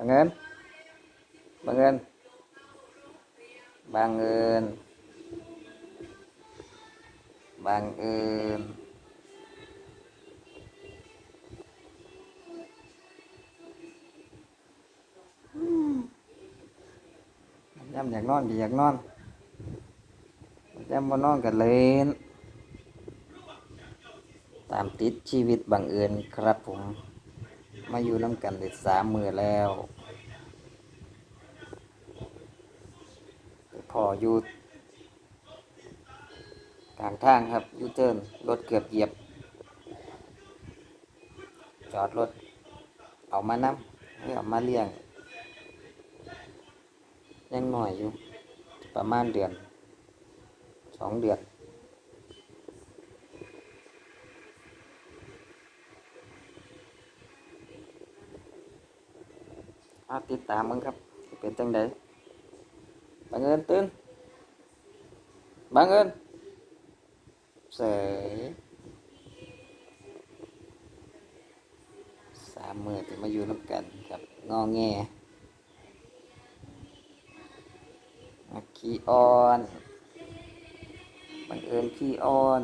บังเอิญบังเอิญบังเอิญบังเอิญย่ำอยากนอนก็อยากนอนย่ำบ่นอนก็เล่นตามติดชีวิตบังเอิญครับผม มาอยู่น้ำกันได้สามมือแล้วพออยู่กลางทางครับยูเทิร์นรถเกือบเหยียบ จอดรถเอามานำหรือเอามาเลี้ยง ยังหน่อยอยู่ ประมาณเดือนสองเดือน อาติดตามมึงครับเป็นจังไดบังเอิญตื่นบังเอิญเสยสามมือที่มาอยู่น้ำกันครับงอแงมาขี้ออนบังเอิญขี้ออน